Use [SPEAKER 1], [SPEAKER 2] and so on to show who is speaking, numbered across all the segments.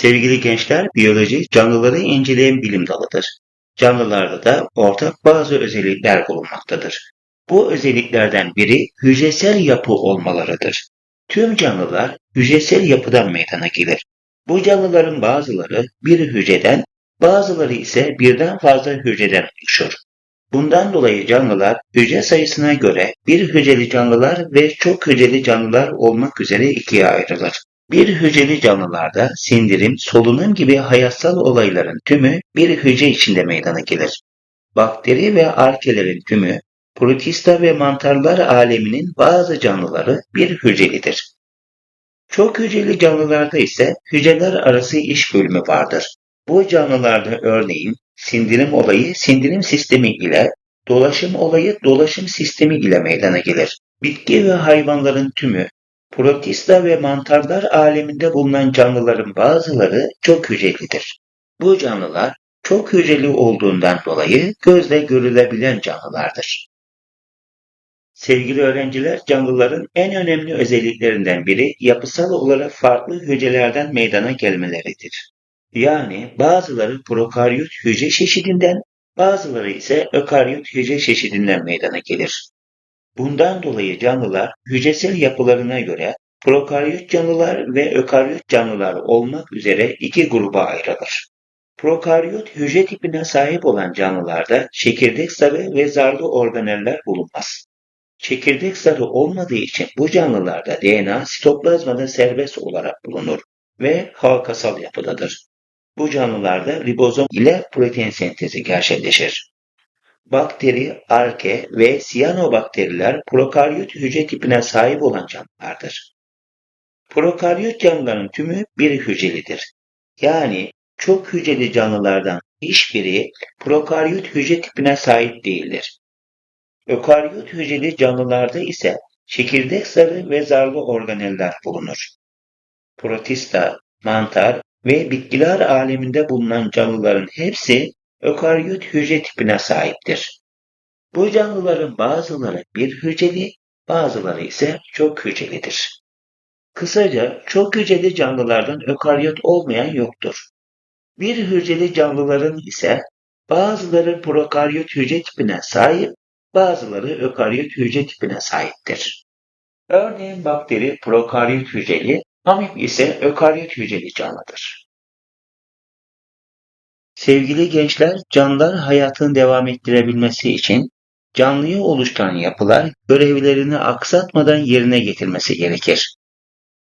[SPEAKER 1] Sevgili gençler, biyoloji canlıları inceleyen bilim dalıdır. Canlılarda da ortak bazı özellikler bulunmaktadır. Bu özelliklerden biri hücresel yapı olmalarıdır. Tüm canlılar hücresel yapıdan meydana gelir. Bu canlıların bazıları bir hücreden, bazıları ise birden fazla hücreden oluşur. Bundan dolayı canlılar hücre sayısına göre bir hücreli canlılar ve çok hücreli canlılar olmak üzere ikiye ayrılır. Bir hücreli canlılarda sindirim, solunum gibi hayatsal olayların tümü bir hücre içinde meydana gelir. Bakteri ve arkelerin tümü, protista ve mantarlar aleminin bazı canlıları bir hücrelidir. Çok hücreli canlılarda ise hücreler arası iş bölümü vardır. Bu canlılarda örneğin sindirim olayı sindirim sistemi ile, dolaşım olayı dolaşım sistemi ile meydana gelir. Bitki ve hayvanların tümü Protista ve mantarlar aleminde bulunan canlıların bazıları çok hücrelidir. Bu canlılar çok hücreli olduğundan dolayı gözle görülebilen canlılardır. Sevgili öğrenciler, canlıların en önemli özelliklerinden biri yapısal olarak farklı hücrelerden meydana gelmeleridir. Yani bazıları prokaryot hücre çeşidinden, bazıları ise ökaryot hücre çeşidinden meydana gelir. Bundan dolayı canlılar hücresel yapılarına göre prokaryot canlılar ve ökaryot canlılar olmak üzere iki gruba ayrılır. Prokaryot hücre tipine sahip olan canlılarda çekirdek zarı ve zarlı organeller bulunmaz. Çekirdek zarı olmadığı için bu canlılarda DNA sitoplazmada serbest olarak bulunur ve halkasal yapıdadır. Bu canlılarda ribozom ile protein sentezi gerçekleşir. Bakteri, arke ve siyanobakteriler prokaryot hücre tipine sahip olan canlılardır. Prokaryot canlıların tümü bir hücrelidir. Yani çok hücreli canlılardan hiçbiri prokaryot hücre tipine sahip değildir. Ökaryot hücreli canlılarda ise çekirdek zarı ve zarlı organeller bulunur. Protista, mantar ve bitkiler aleminde bulunan canlıların hepsi ökaryot hücre tipine sahiptir. Bu canlıların bazıları bir hücreli, bazıları ise çok hücrelidir. Kısaca çok hücreli canlılardan ökaryot olmayan yoktur. Bir hücreli canlıların ise bazıları prokaryot hücre tipine sahip, bazıları ökaryot hücre tipine sahiptir. Örneğin bakteri prokaryot hücreli, amip ise ökaryot hücreli canlıdır. Sevgili gençler, canlılar hayatını devam ettirebilmesi için canlıyı oluşturan yapılar görevlerini aksatmadan yerine getirmesi gerekir.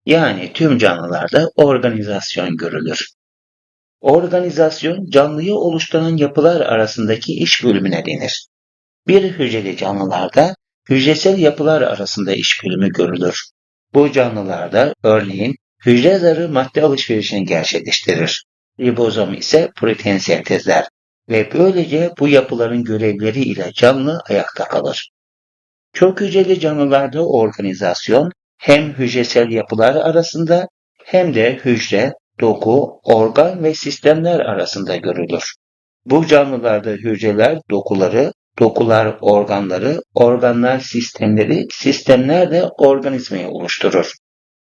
[SPEAKER 1] Yani tüm canlılarda organizasyon görülür. Organizasyon canlıyı oluşturan yapılar arasındaki iş bölümüne denir. Bir hücreli canlılarda hücresel yapılar arasında iş bölümü görülür. Bu canlılarda örneğin hücre zarı madde alışverişini gerçekleştirir. Ribozom ise protein sentezler ve böylece bu yapıların görevleri ile canlı ayakta kalır. Çok hücreli canlılarda organizasyon hem hücresel yapılar arasında hem de hücre, doku, organ ve sistemler arasında görülür. Bu canlılarda hücreler dokuları, dokular organları, organlar sistemleri, sistemler de organizmayı oluşturur.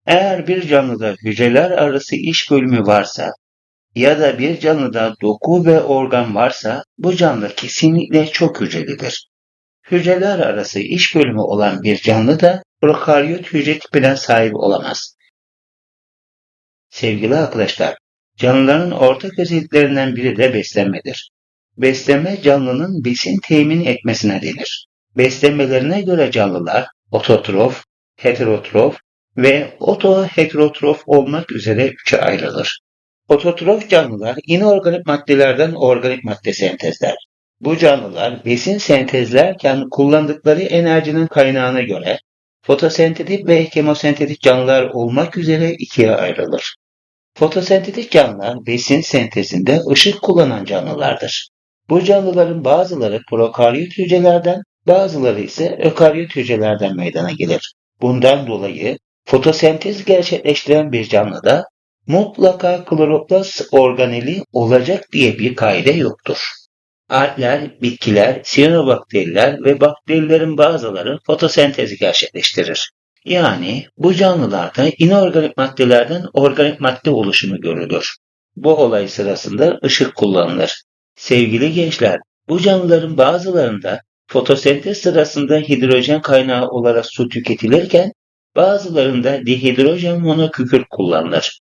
[SPEAKER 1] Eğer bir canlıda hücreler arası iş bölümü varsa ya da bir canlıda doku ve organ varsa bu canlı kesinlikle çok hücrelidir. Hücreler arası iş bölümü olan bir canlı da prokaryot hücre tipine sahip olamaz. Sevgili arkadaşlar, canlıların ortak özelliklerinden biri de beslenmedir. Beslenme canlının besin temin etmesine denir. Beslenmelerine göre canlılar ototrof, heterotrof ve otoheterotrof olmak üzere üçe ayrılır. Ototrof canlılar inorganik maddelerden organik madde sentezler. Bu canlılar besin sentezlerken kullandıkları enerjinin kaynağına göre fotosentetik ve kemosentetik canlılar olmak üzere ikiye ayrılır. Fotosentetik canlılar besin sentezinde ışık kullanan canlılardır. Bu canlıların bazıları prokaryot hücrelerden, bazıları ise ökaryot hücrelerden meydana gelir. Bundan dolayı fotosentez gerçekleştiren bir canlıda mutlaka kloroplast organeli olacak diye bir kaide yoktur. Alpler, bitkiler, siyanobakteriler ve bakterilerin bazıları fotosentezi gerçekleştirir. Yani bu canlılarda inorganik maddelerden organik madde oluşumu görülür. Bu olay sırasında ışık kullanılır. Sevgili gençler, bu canlıların bazılarında fotosentez sırasında hidrojen kaynağı olarak su tüketilirken bazılarında dihidrojen monokükürt kullanılır.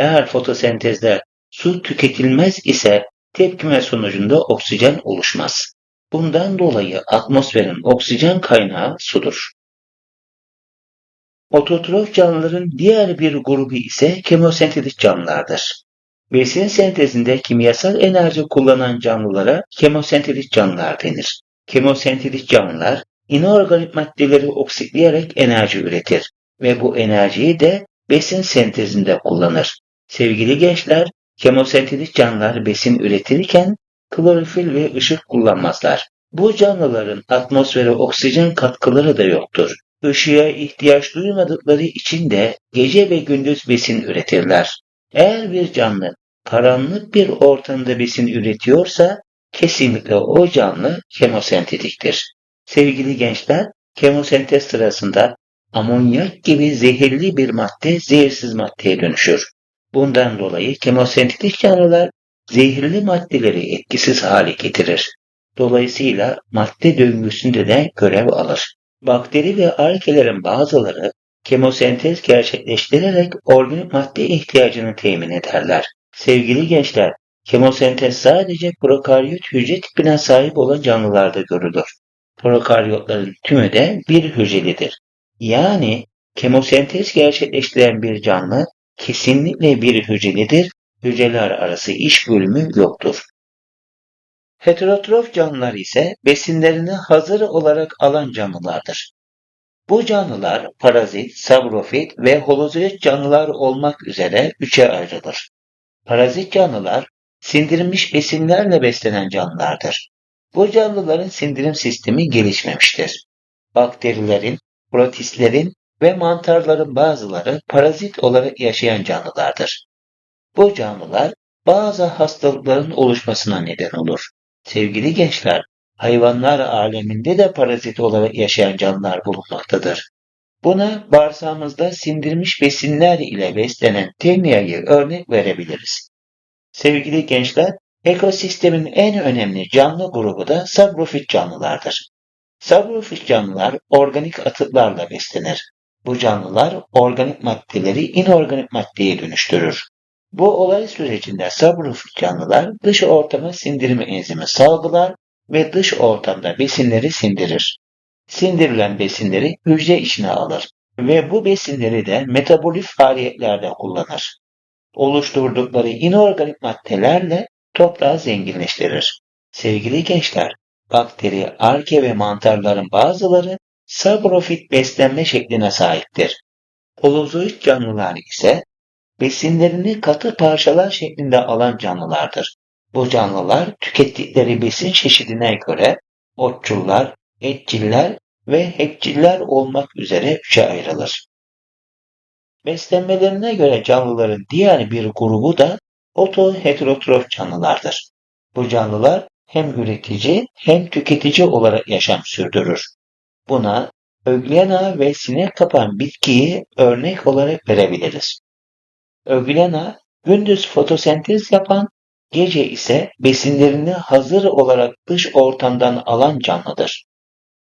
[SPEAKER 1] Eğer fotosentezde su tüketilmez ise tepkime sonucunda oksijen oluşmaz. Bundan dolayı atmosferin oksijen kaynağı sudur. Ototrof canlıların diğer bir grubu ise kemosentetik canlılardır. Besin sentezinde kimyasal enerji kullanan canlılara kemosentetik canlılar denir. Kemosentetik canlılar inorganik maddeleri oksitleyerek enerji üretir ve bu enerjiyi de besin sentezinde kullanır. Sevgili gençler, kemosentetik canlılar besin üretirken klorofil ve ışık kullanmazlar. Bu canlıların atmosfere oksijen katkıları da yoktur. Işığa ihtiyaç duymadıkları için de gece ve gündüz besin üretirler. Eğer bir canlı karanlık bir ortamda besin üretiyorsa kesinlikle o canlı kemosentetiktir. Sevgili gençler, kemosentez sırasında amonyak gibi zehirli bir madde zehirsiz maddeye dönüşür. Bundan dolayı kemosentetik canlılar zehirli maddeleri etkisiz hale getirir. Dolayısıyla madde döngüsünde de görev alır. Bakteri ve arkelerin bazıları kemosentez gerçekleştirerek organik madde ihtiyacını temin ederler. Sevgili gençler, kemosentez sadece prokaryot hücre tipine sahip olan canlılarda görülür. Prokaryotların tümü de bir hücrelidir. Yani kemosentez gerçekleştiren bir canlı kesinlikle bir hücrelidir, hücreler arası iş bölümü yoktur. Heterotrof canlılar ise besinlerini hazır olarak alan canlılardır. Bu canlılar parazit, sabrofit ve holozoid canlılar olmak üzere üçe ayrılır. Parazit canlılar sindirilmiş besinlerle beslenen canlılardır. Bu canlıların sindirim sistemi gelişmemiştir. Bakterilerin, protistlerin ve mantarların bazıları parazit olarak yaşayan canlılardır. Bu canlılar bazı hastalıkların oluşmasına neden olur. Sevgili gençler, hayvanlar aleminde de parazit olarak yaşayan canlılar bulunmaktadır. Buna bağırsağımızda sindirmiş besinler ile beslenen temyayı örnek verebiliriz. Sevgili gençler, ekosistemin en önemli canlı grubu da sabrofit canlılardır. Sabrofit canlılar organik atıklarla beslenir. Bu canlılar organik maddeleri inorganik maddeye dönüştürür. Bu olay sürecinde sabrofit canlılar dış ortama sindirme enzimi salgılar ve dış ortamda besinleri sindirir. Sindirilen besinleri hücre içine alır ve bu besinleri de metabolik faaliyetlerde kullanır. Oluşturdukları inorganik maddelerle toprağı zenginleştirir. Sevgili gençler, bakteri, arke ve mantarların bazıları sabrofit beslenme şekline sahiptir. Holozoid canlılar ise besinlerini katı parçalar şeklinde alan canlılardır. Bu canlılar tükettikleri besin çeşidine göre otçullar, etçiller ve hepçiller olmak üzere üçe ayrılır. Beslenmelerine göre canlıların diğer bir grubu da otoheterotrof canlılardır. Bu canlılar hem üretici hem tüketici olarak yaşam sürdürür. Buna öglena ve sinek kapan bitkiyi örnek olarak verebiliriz. Öglena gündüz fotosentez yapan, gece ise besinlerini hazır olarak dış ortamdan alan canlıdır.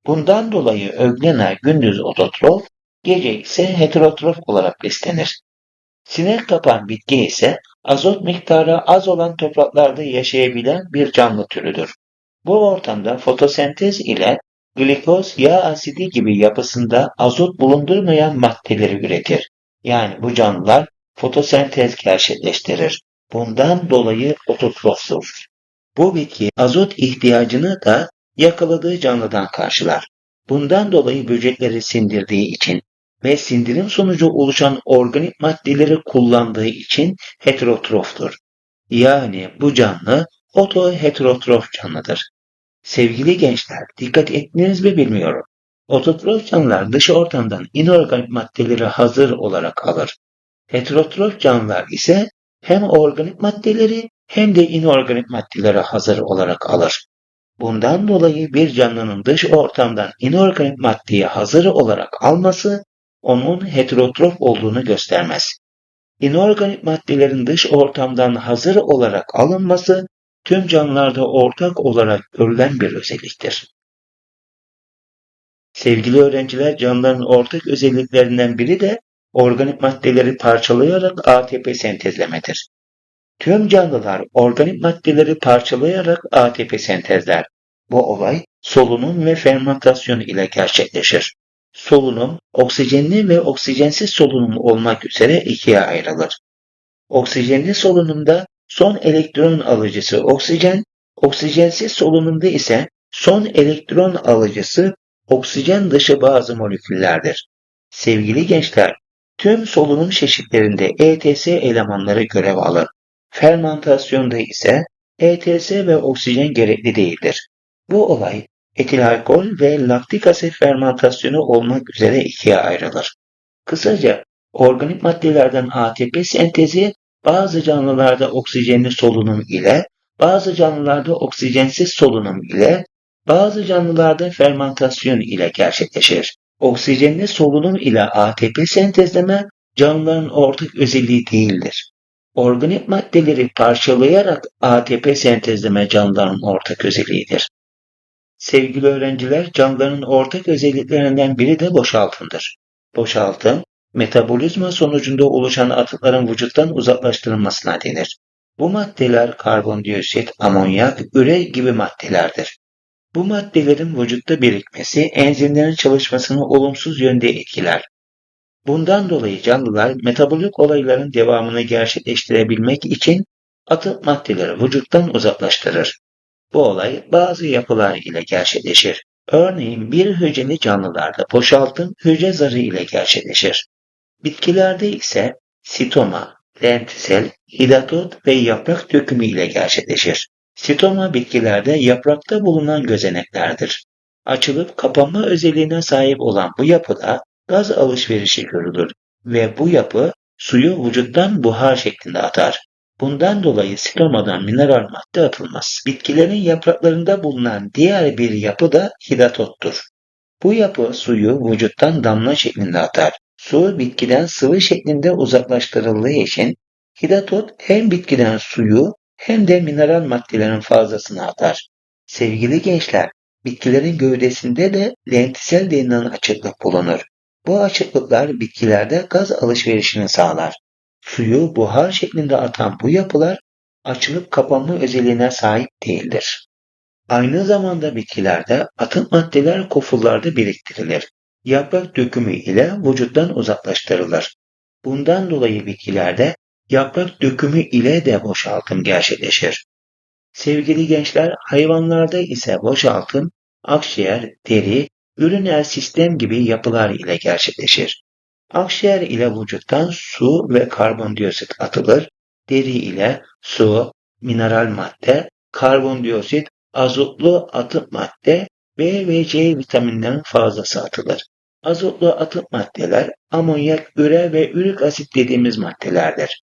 [SPEAKER 1] Bundan dolayı öglena gündüz ototrof, gece ise heterotrof olarak beslenir. Sinek kapan bitki ise azot miktarı az olan topraklarda yaşayabilen bir canlı türüdür. Bu ortamda fotosentez ile glikoz, yağ asidi gibi yapısında azot bulundurmayan maddeleri üretir. Yani bu canlılar fotosentez gerçekleştirir. Bundan dolayı ototroftur. Bu bitki azot ihtiyacını da yakaladığı canlıdan karşılar. Bundan dolayı böcekleri sindirdiği için ve sindirim sonucu oluşan organik maddeleri kullandığı için heterotroftur. Yani bu canlı otoheterotrof canlıdır. Sevgili gençler, dikkat ettiniz mi bilmiyorum. Ototrof canlılar dış ortamdan inorganik maddeleri hazır olarak alır. Heterotrof canlılar ise hem organik maddeleri hem de inorganik maddeleri hazır olarak alır. Bundan dolayı bir canlının dış ortamdan inorganik maddeyi hazır olarak alması onun heterotrof olduğunu göstermez. İnorganik maddelerin dış ortamdan hazır olarak alınması tüm canlılarda ortak olarak görülen bir özelliktir. Sevgili öğrenciler, canlıların ortak özelliklerinden biri de organik maddeleri parçalayarak ATP sentezlemedir. Tüm canlılar organik maddeleri parçalayarak ATP sentezler. Bu olay solunum ve fermentasyon ile gerçekleşir. Solunum, oksijenli ve oksijensiz solunum olmak üzere ikiye ayrılır. Oksijenli solunumda son elektron alıcısı oksijen, oksijensiz solunumda ise son elektron alıcısı oksijen dışı bazı moleküllerdir. Sevgili gençler, tüm solunum çeşitlerinde ETS elemanları görev alır. Fermentasyonda ise ETS ve oksijen gerekli değildir. Bu olay etil alkol ve laktik asit fermentasyonu olmak üzere ikiye ayrılır. Kısaca organik maddelerden ATP sentezi bazı canlılarda oksijenli solunum ile, bazı canlılarda oksijensiz solunum ile, bazı canlılarda fermentasyon ile gerçekleşir. Oksijenli solunum ile ATP sentezleme canlıların ortak özelliği değildir. Organik maddeleri parçalayarak ATP sentezleme canlıların ortak özelliğidir. Sevgili öğrenciler, canlıların ortak özelliklerinden biri de boşaltımdır. Boşaltım, metabolizma sonucunda oluşan atıkların vücuttan uzaklaştırılmasına denir. Bu maddeler karbondioksit, amonyak, üre gibi maddelerdir. Bu maddelerin vücutta birikmesi enzimlerin çalışmasını olumsuz yönde etkiler. Bundan dolayı canlılar metabolik olayların devamını gerçekleştirebilmek için atık maddeleri vücuttan uzaklaştırır. Bu olay bazı yapılar ile gerçekleşir. Örneğin bir hücreli canlılarda boşaltım hücre zarı ile gerçekleşir. Bitkilerde ise sitoma, lentisel, hidatot ve yaprak dökümü ile gerçekleşir. Sitoma bitkilerde yaprakta bulunan gözeneklerdir. Açılıp kapanma özelliğine sahip olan bu yapıda gaz alışverişi görülür ve bu yapı suyu vücuttan buhar şeklinde atar. Bundan dolayı stomadan mineral madde atılmaz. Bitkilerin yapraklarında bulunan diğer bir yapı da hidatottur. Bu yapı suyu vücuttan damla şeklinde atar. Su bitkiden sıvı şeklinde uzaklaştırıldığı için hidatot hem bitkiden suyu hem de mineral maddelerin fazlasını atar. Sevgili gençler, bitkilerin gövdesinde de lentisel denilen açıklık bulunur. Bu açıklıklar bitkilerde gaz alışverişini sağlar. Suyu buhar şeklinde atan bu yapılar açılıp kapanma özelliğine sahip değildir. Aynı zamanda bitkilerde atık maddeler kofullarda biriktirilir. Yaprak dökümü ile vücuttan uzaklaştırılır. Bundan dolayı bitkilerde yaprak dökümü ile de boşaltım gerçekleşir. Sevgili gençler, hayvanlarda ise boşaltım akciğer, deri, üriner sistem gibi yapılar ile gerçekleşir. Akciğer ile vücuttan su ve karbondioksit atılır. Deri ile su, mineral madde, karbondioksit, azotlu atık madde, B ve C vitaminlerin fazlası atılır. Azotlu atık maddeler amonyak, üre ve ürik asit dediğimiz maddelerdir.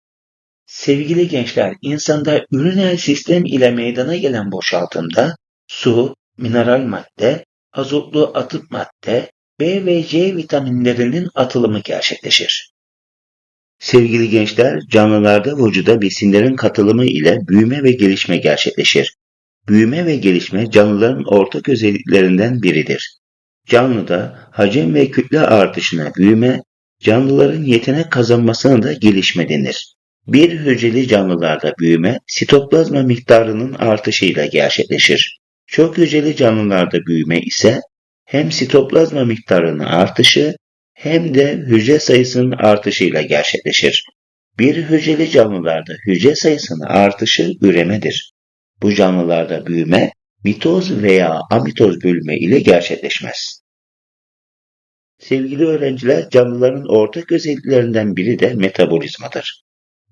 [SPEAKER 1] Sevgili gençler, insanda üriner sistem ile meydana gelen boşaltımda su, mineral madde, azotlu atık madde, B ve C vitaminlerinin atılımı gerçekleşir. Sevgili gençler, canlılarda vücuda besinlerin katılımı ile büyüme ve gelişme gerçekleşir. Büyüme ve gelişme canlıların ortak özelliklerinden biridir. Canlıda hacim ve kütle artışına büyüme, canlıların yetenek kazanmasına da gelişme denir. Bir hücreli canlılarda büyüme sitoplazma miktarının artışıyla gerçekleşir. Çok hücreli canlılarda büyüme ise hem sitoplazma miktarının artışı hem de hücre sayısının artışıyla gerçekleşir. Bir hücreli canlılarda hücre sayısının artışı üremedir. Bu canlılarda büyüme mitoz veya amitoz bölünme ile gerçekleşmez. Sevgili öğrenciler, canlıların ortak özelliklerinden biri de metabolizmadır.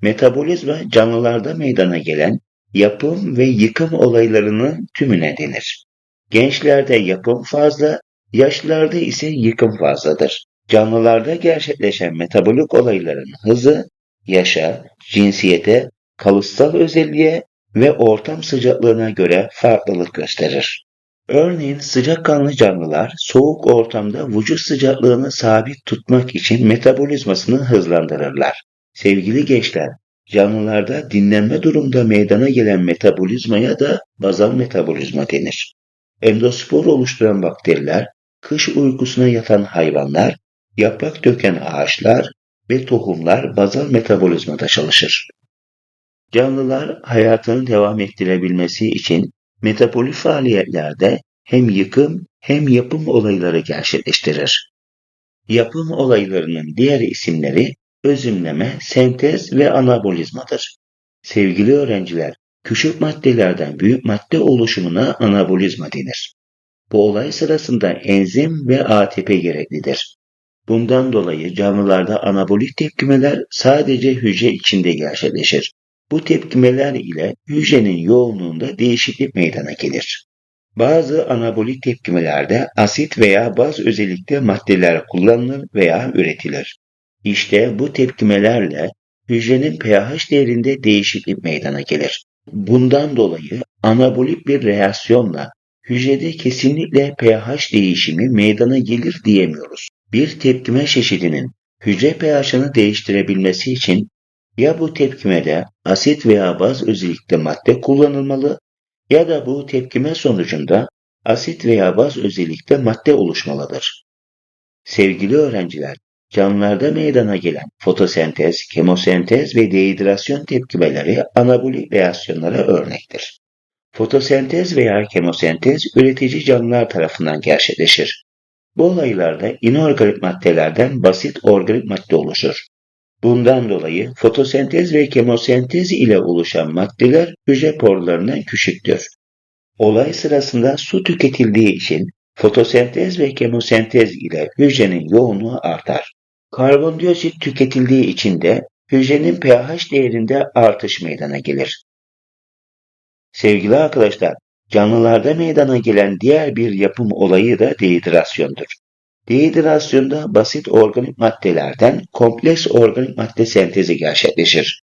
[SPEAKER 1] Metabolizma canlılarda meydana gelen yapım ve yıkım olaylarının tümüne denir. Gençlerde yapım fazla, yaşlılarda ise yıkım fazladır. Canlılarda gerçekleşen metabolik olayların hızı, yaşa, cinsiyete, kalıtsal özelliğe ve ortam sıcaklığına göre farklılık gösterir. Örneğin sıcakkanlı canlılar soğuk ortamda vücut sıcaklığını sabit tutmak için metabolizmasını hızlandırırlar. Sevgili gençler, canlılarda dinlenme durumunda meydana gelen metabolizmaya da bazal metabolizma denir. Endospor oluşturan bakteriler, kış uykusuna yatan hayvanlar, yaprak döken ağaçlar ve tohumlar bazal metabolizmada çalışır. Canlılar hayatını devam ettirebilmesi için metabolik faaliyetlerde hem yıkım hem yapım olayları gerçekleştirir. Yapım olaylarının diğer isimleri özümleme, sentez ve anabolizmadır. Sevgili öğrenciler, küçük maddelerden büyük madde oluşumuna anabolizma denir. Bu olay sırasında enzim ve ATP gereklidir. Bundan dolayı canlılarda anabolik tepkimeler sadece hücre içinde gerçekleşir. Bu tepkimeler ile hücrenin yoğunluğunda değişiklik meydana gelir. Bazı anabolik tepkimelerde asit veya baz özellikte maddeler kullanılır veya üretilir. İşte bu tepkimelerle hücrenin pH değerinde değişiklik meydana gelir. Bundan dolayı anabolik bir reaksiyonla hücrede kesinlikle pH değişimi meydana gelir diyemiyoruz. Bir tepkime çeşidinin hücre pH'ını değiştirebilmesi için ya bu tepkimede asit veya baz özellikle madde kullanılmalı ya da bu tepkime sonucunda asit veya baz özellikle madde oluşmalıdır. Sevgili öğrenciler, canlılarda meydana gelen fotosentez, kemosentez ve dehidrasyon tepkimeleri anabolik reaksiyonlara örnektir. Fotosentez veya kemosentez üretici canlılar tarafından gerçekleşir. Bu olaylarda inorganik maddelerden basit organik madde oluşur. Bundan dolayı fotosentez ve kemosentez ile oluşan maddeler hücre porlarından küçüktür. Olay sırasında su tüketildiği için fotosentez ve kemosentez ile hücrenin yoğunluğu artar. Karbondioksit tüketildiği için de hücrenin pH değerinde artış meydana gelir. Sevgili arkadaşlar, canlılarda meydana gelen diğer bir yapım olayı da dehidrasyondur. Dehidrasyonda basit organik maddelerden kompleks organik madde sentezi gerçekleşir.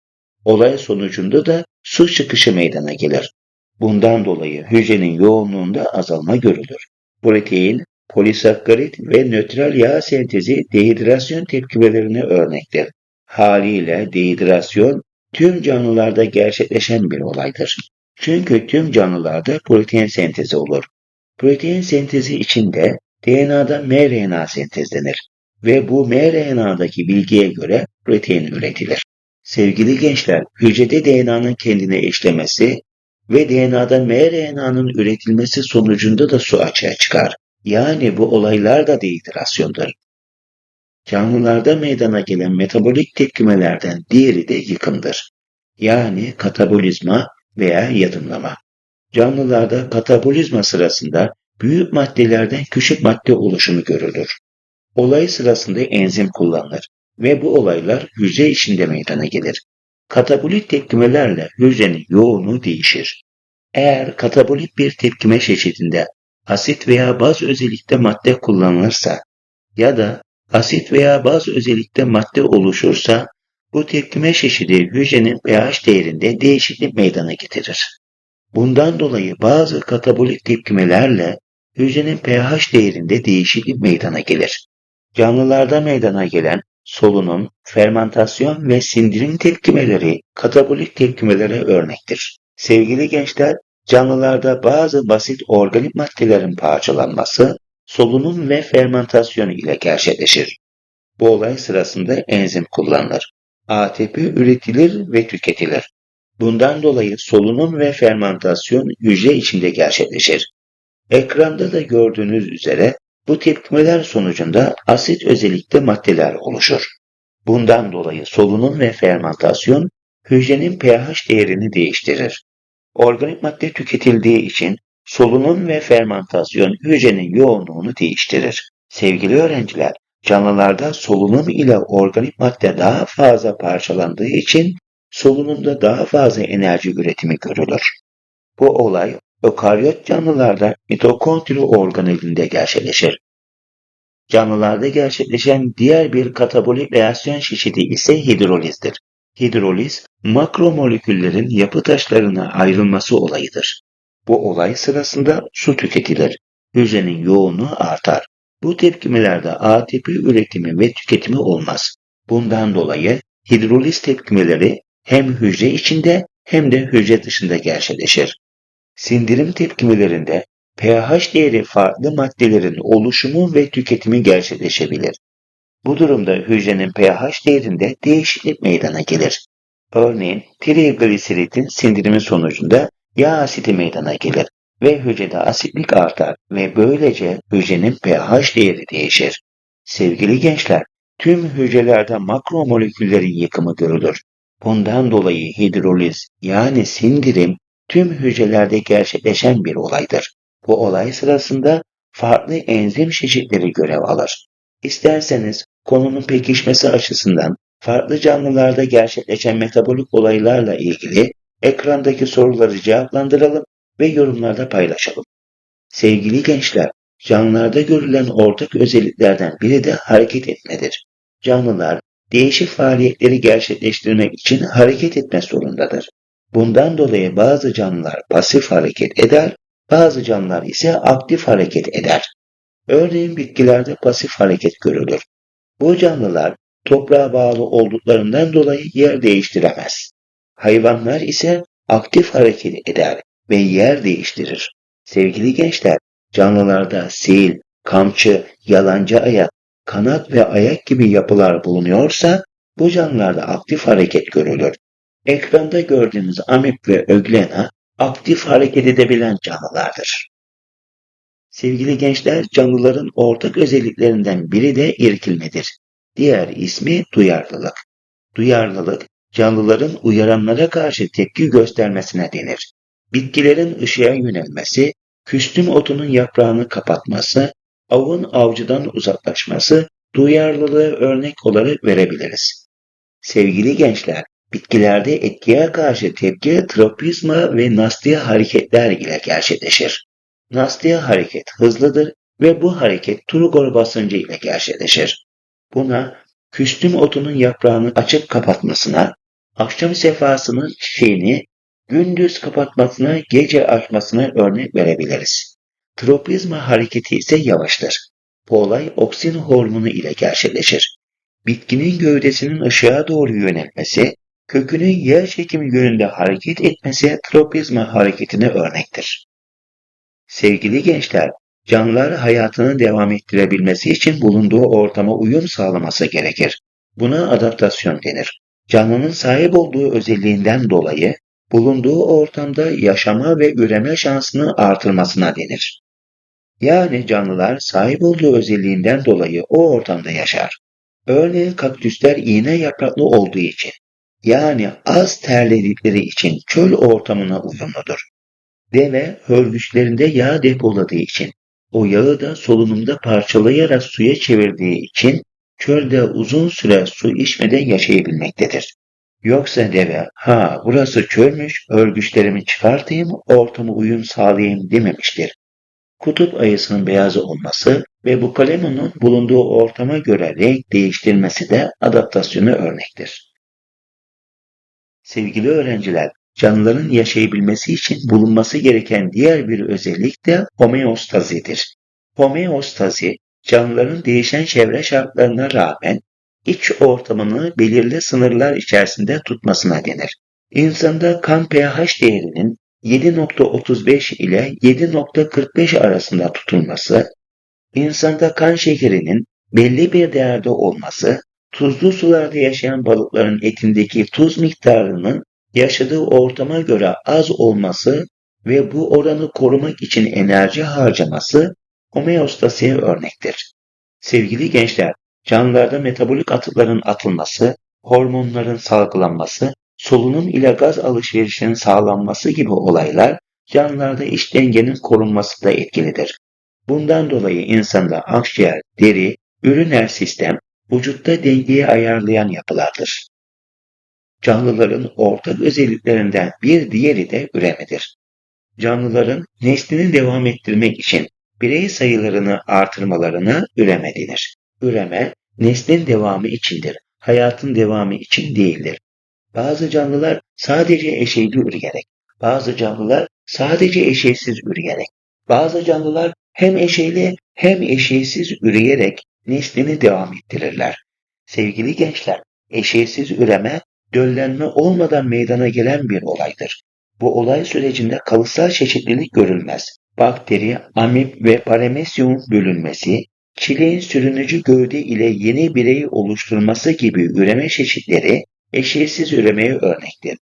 [SPEAKER 1] Olay sonucunda da su çıkışı meydana gelir. Bundan dolayı hücrenin yoğunluğunda azalma görülür. Protein, polisakkarit ve nötral yağ sentezi dehidrasyon tepkimelerine örnektir. Haliyle dehidrasyon tüm canlılarda gerçekleşen bir olaydır. Çünkü tüm canlılarda protein sentezi olur. Protein sentezi içinde DNA'da mRNA sentezlenir ve bu mRNA'daki bilgiye göre protein üretilir. Sevgili gençler, hücrede DNA'nın kendine eşlemesi ve DNA'da mRNA'nın üretilmesi sonucunda da su açığa çıkar. Yani bu olaylar da dehidrasyondur. Canlılarda meydana gelen metabolik tepkimelerden diğeri de yıkımdır. Yani katabolizma veya yadımlama. Canlılarda katabolizma sırasında büyük maddelerden küçük madde oluşumu görülür. Olay sırasında enzim kullanılır ve bu olaylar hücre içinde meydana gelir. Katabolik tepkimelerle hücrenin yoğunluğu değişir. Eğer katabolik bir tepkime çeşidinde asit veya baz özellikte madde kullanılırsa ya da asit veya baz özellikte madde oluşursa bu tepkime çeşidi hücrenin pH değerinde değişiklik meydana getirir. Bundan dolayı bazı katabolik tepkimelerle hücrenin pH değerinde değişiklik meydana gelir. Canlılarda meydana gelen solunum, fermentasyon ve sindirim tepkimeleri katabolik tepkimelere örnektir. Sevgili gençler, canlılarda bazı basit organik maddelerin parçalanması solunum ve fermentasyon ile gerçekleşir. Bu olay sırasında enzim kullanılır. ATP üretilir ve tüketilir. Bundan dolayı solunum ve fermentasyon hücre içinde gerçekleşir. Ekranda da gördüğünüz üzere bu tepkimeler sonucunda asit özellikle maddeler oluşur. Bundan dolayı solunum ve fermentasyon hücrenin pH değerini değiştirir. Organik madde tüketildiği için solunum ve fermentasyon hücrenin yoğunluğunu değiştirir. Sevgili öğrenciler, canlılarda solunum ile organik madde daha fazla parçalandığı için solunumda daha fazla enerji üretimi görülür. Bu olay ökaryot canlılarda mitokondri organelinde gerçekleşir. Canlılarda gerçekleşen diğer bir katabolik reaksiyon çeşidi ise hidrolizdir. Hidroliz, makromoleküllerin yapı taşlarına ayrılması olayıdır. Bu olay sırasında su tüketilir. Hücrenin yoğunluğu artar. Bu tepkimelerde ATP üretimi ve tüketimi olmaz. Bundan dolayı hidroliz tepkimeleri hem hücre içinde hem de hücre dışında gerçekleşir. Sindirim tepkimelerinde pH değeri farklı maddelerin oluşumu ve tüketimi gerçekleşebilir. Bu durumda hücrenin pH değerinde değişiklik meydana gelir. Örneğin trigliseridin sindirimi sonucunda yağ asidi meydana gelir ve hücrede asitlik artar ve böylece hücrenin pH değeri değişir. Sevgili gençler, tüm hücrelerde makromoleküllerin yıkımı görülür. Bundan dolayı hidroliz yani sindirim tüm hücrelerde gerçekleşen bir olaydır. Bu olay sırasında farklı enzim çeşitleri görev alır. İsterseniz konunun pekişmesi açısından farklı canlılarda gerçekleşen metabolik olaylarla ilgili ekrandaki soruları cevaplandıralım ve yorumlarda paylaşalım. Sevgili gençler, canlılarda görülen ortak özelliklerden biri de hareket etmedir. Canlılar değişik faaliyetleri gerçekleştirmek için hareket etme zorundadır. Bundan dolayı bazı canlılar pasif hareket eder, bazı canlılar ise aktif hareket eder. Örneğin bitkilerde pasif hareket görülür. Bu canlılar toprağa bağlı olduklarından dolayı yer değiştiremez. Hayvanlar ise aktif hareket eder ve yer değiştirir. Sevgili gençler, canlılarda sil, kamçı, yalancı ayak, kanat ve ayak gibi yapılar bulunuyorsa bu canlılarda aktif hareket görülür. Ekranda gördüğünüz amip ve öglena aktif hareket edebilen canlılardır. Sevgili gençler, canlıların ortak özelliklerinden biri de irkilmedir. Diğer ismi duyarlılık. Duyarlılık, canlıların uyaranlara karşı tepki göstermesine denir. Bitkilerin ışığa yönelmesi, küstüm otunun yaprağını kapatması, avın avcıdan uzaklaşması duyarlılığı örnek olarak verebiliriz. Sevgili gençler, bitkilerde etkiye karşı tepki tropizma ve nastia hareketler ile gerçekleşir. Nastia hareket hızlıdır ve bu hareket turgor basıncı ile gerçekleşir. Buna küstüm otunun yaprağını açıp kapatmasına, akşam sefasının çiçeğini gündüz kapatmasına, gece açmasına örnek verebiliriz. Tropizma hareketi ise yavaştır. Bu olay oksin hormonu ile gerçekleşir. Bitkinin gövdesinin ışığa doğru yönelmesi, kökünün yer çekimi yönünde hareket etmesi tropizma hareketine örnektir. Sevgili gençler, canlılar hayatını devam ettirebilmesi için bulunduğu ortama uyum sağlaması gerekir. Buna adaptasyon denir. Canlının sahip olduğu özelliğinden dolayı bulunduğu ortamda yaşama ve üreme şansını artırmasına denir. Yani canlılar sahip olduğu özelliğinden dolayı o ortamda yaşar. Örneğin kaktüsler iğne yapraklı olduğu için, yani az terledikleri için çöl ortamına uyumludur. Deve hörgüçlerinde yağ depoladığı için, o yağı da solunumda parçalayarak suya çevirdiği için çölde uzun süre su içmeden yaşayabilmektedir. Yoksa deve, ha burası çölmüş, örgüçlerimi çıkartayım, ortamı uyum sağlayayım dememiştir. Kutup ayısının beyazı olması ve bu kalemunun bulunduğu ortama göre renk değiştirmesi de adaptasyonu örnektir. Sevgili öğrenciler, canlıların yaşayabilmesi için bulunması gereken diğer bir özellik de homeostazidir. Homeostazi, canlıların değişen çevre şartlarına rağmen iç ortamını belirli sınırlar içerisinde tutmasına denir. İnsanda kan pH değerinin 7.35 ile 7.45 arasında tutulması, insanda kan şekerinin belli bir değerde olması, tuzlu sularda yaşayan balıkların etindeki tuz miktarının yaşadığı ortama göre az olması ve bu oranı korumak için enerji harcaması homeostasiye örnektir. Sevgili gençler, canlılarda metabolik atıkların atılması, hormonların salgılanması, solunum ile gaz alışverişinin sağlanması gibi olaylar canlılarda iç dengenin korunması da etkilidir. Bundan dolayı insanda akciğer, deri, üriner sistem vücutta dengeyi ayarlayan yapılardır. Canlıların ortak özelliklerinden bir diğeri de üremedir. Canlıların neslini devam ettirmek için birey sayılarını artırmalarına üreme denir. Üreme, neslin devamı içindir, hayatın devamı için değildir. Bazı canlılar sadece eşeyli üreyerek, bazı canlılar sadece eşeysiz üreyerek, bazı canlılar hem eşeyli hem eşeysiz üreyerek neslini devam ettirirler. Sevgili gençler, Eşeğsiz üreme, döllenme olmadan meydana gelen bir olaydır. Bu olay sürecinde kalıtsal çeşitlilik görülmez. Bakteri, amip ve paramesyum bölünmesi, çileğin sürünücü gövde ile yeni bireyi oluşturması gibi üreme çeşitleri eşeğsiz üremeye örnektir.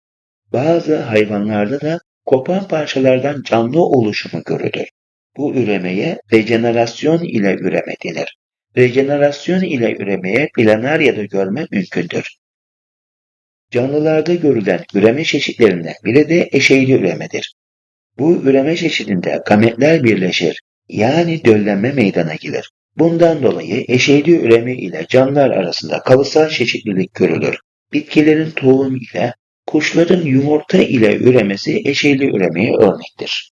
[SPEAKER 1] Bazı hayvanlarda da kopan parçalardan canlı oluşumu görülür. Bu üremeye rejenerasyon ile üreme denir. Rejenerasyon ile üremeye planaryada görme mümkündür. Canlılarda görülen üreme çeşitlerinden biri de eşeyli üremedir. Bu üreme çeşidinde gametler birleşir, yani döllenme meydana gelir. Bundan dolayı eşeyli üreme ile canlılar arasında kalıtsal çeşitlilik görülür. Bitkilerin tohum ile, kuşların yumurta ile üremesi eşeyli üremeye örnektir.